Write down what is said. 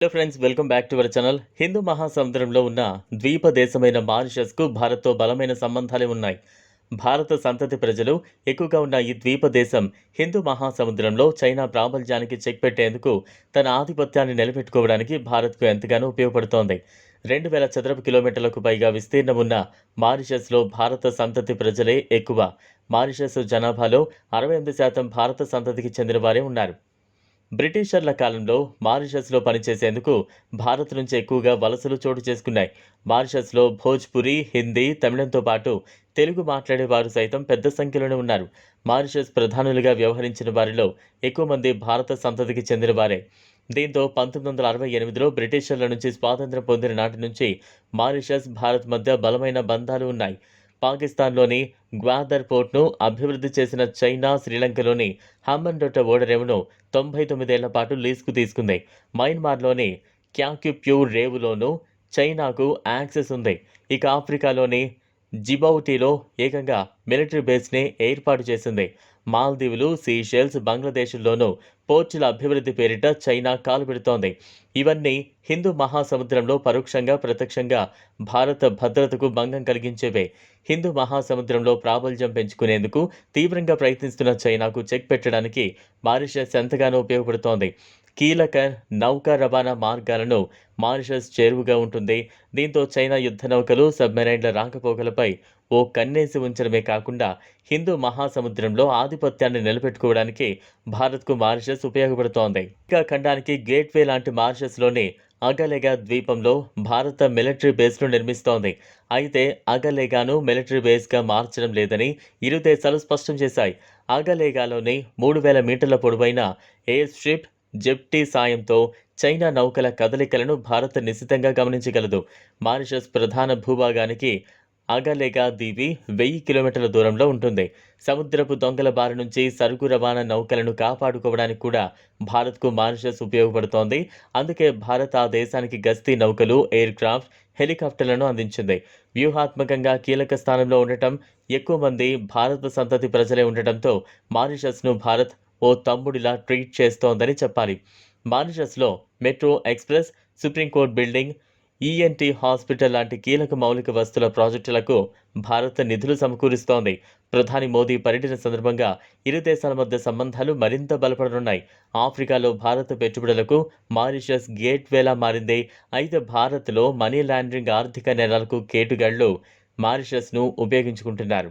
Hello friends welcome back to our channel Hindu మహాసముద్రంలో ఉన్న ద్వీప దేశమైన మారిషస్కు భారత్తో బలమైన సంబంధాలే ఉన్నాయి. భారత సంతతి ప్రజలు ఎక్కువగా ఉన్న ఈ ద్వీప దేశం హిందూ మహాసముద్రంలో చైనా ప్రాబల్యానికి చెక్ పెట్టేందుకు తన ఆధిపత్యాన్ని నిలబెట్టుకోవడానికి భారత్కు ఎంతగానో ఉపయోగపడుతోంది. రెండు వేల చదరపు కిలోమీటర్లకు పైగా విస్తీర్ణం ఉన్న మారిషస్లో భారత సంతతి ప్రజలే ఎక్కువ. మారిషస్ జనాభాలో అరవై ఎనిమిది శాతం భారత సంతతికి చెందిన వారే ఉన్నారు. బ్రిటిషర్ల కాలంలో మారిషస్లో పనిచేసేందుకు భారత్ నుంచి ఎక్కువగా వలసలు చోటు చేసుకున్నాయి. మారిషస్లో భోజ్పురి హిందీ తమిళంతో పాటు తెలుగు మాట్లాడేవారు సైతం పెద్ద సంఖ్యలోనే ఉన్నారు. మారిషస్ ప్రధానులుగా వ్యవహరించిన వారిలో ఎక్కువ మంది భారత సంతతికి చెందిన వారే. దీంతో పంతొమ్మిది వందల అరవై ఎనిమిదిలో బ్రిటిషర్ల నుంచి స్వాతంత్ర్యం పొందిన నాటి నుంచి మారిషస్ భారత్ మధ్య బలమైన బంధాలు ఉన్నాయి. పాకిస్తాన్లోని గ్వాదర్ పోర్ట్ను అభివృద్ధి చేసిన చైనా శ్రీలంకలోని హమ్మన్డొట్ట ఓడరేవును తొంభై తొమ్మిదేళ్ళ పాటు లీజుకు తీసుకుంది. మయన్మార్లోని క్యాక్యుప్యూ రేవులోనూ చైనాకు యాక్సెస్ ఉంది. ఇక ఆఫ్రికాలోని జిబౌటీలో ఏకంగా మిలిటరీ బేస్ని ఏర్పాటు చేసింది. మాల్దీవులు సీషెల్స్ బంగ్లాదేశ్లోనూ పోర్చుల అభివృద్ధి పేరిట చైనా కాలుపెడుతోంది ఇవన్నీ హిందూ మహాసముద్రంలో పరోక్షంగా ప్రత్యక్షంగా భారత భద్రతకు భంగం కలిగించేవే. హిందూ మహాసముద్రంలో ప్రాబల్యం పెంచుకునేందుకు తీవ్రంగా ప్రయత్నిస్తున్న చైనాకు చెక్ పెట్టడానికి మారిషస్ ఎంతగానో ఉపయోగపడుతోంది. కీలక నౌకా రవాణా మార్గాలను మారిషస్ చేరువుగా ఉంటుంది. దీంతో చైనా యుద్ధ నౌకలు సబ్మెరైన్ల రాకపోకలపై ఓ కన్నేసి ఉంచడమే కాకుండా హిందూ మహాసముద్రంలో ఆధిపత్యాన్ని నిలబెట్టుకోవడానికి భారత్కు మారిషస్ ఉపయోగపడుతోంది. ఇంకా ఖండానికి గేట్వే లాంటి మారిషస్లోని అగలేగా ద్వీపంలో భారత మిలిటరీ బేస్ను నిర్మిస్తోంది. అయితే అగలేగాను మిలిటరీ బేస్గా మార్చడం లేదని ఇరు దేశాలు స్పష్టం చేశాయి. అగలేగాలోని మూడు వేల మీటర్ల పొడవైన ఎయిర్ స్ట్రిప్ జెప్టీ సాయంతో చైనా నౌకల కదలికలను భారత్ నిశితంగా గమనించగలదు. మారిషస్ ప్రధాన భూభాగానికి అగలేగా దీవి వెయ్యి కిలోమీటర్ల దూరంలో ఉంటుంది. సముద్రపు దొంగల బారి నుంచి సరుకు రవాణా నౌకలను కాపాడుకోవడానికి కూడా భారత్కు మారిషస్ ఉపయోగపడుతోంది. అందుకే భారత్ ఆ దేశానికి గస్తీ నౌకలు ఎయిర్ క్రాఫ్ట్ హెలికాప్టర్లను అందించింది. వ్యూహాత్మకంగా కీలక స్థానంలో ఉండటం ఎక్కువ మంది భారత సంతతి ప్రజలే ఉండటంతో మారిషస్ను భారత్ ఓ తమ్ముడిలా ట్రీట్ చేస్తోందని చెప్పాలి. మారిషస్లో metro express supreme court building ENT hospital లాంటి కీలక మౌలిక వస్తుల ప్రాజెక్టులకు భారత్ నిధులు సమకూరుస్తోంది. ప్రధాని మోదీ పర్యటన సందర్భంగా ఇరు దేశాల మధ్య సంబంధాలు మరింత బలపడనున్నాయి. ఆఫ్రికాలో భారత పెట్టుబడులకు మారిషస్ గేట్వేలా మారింది. అయితే భారత్లో మనీ లాండరింగ్ ఆర్థిక నేరాలకు కేటుగాళ్ళు మారిషస్ను ఉపయోగించుకుంటున్నారు.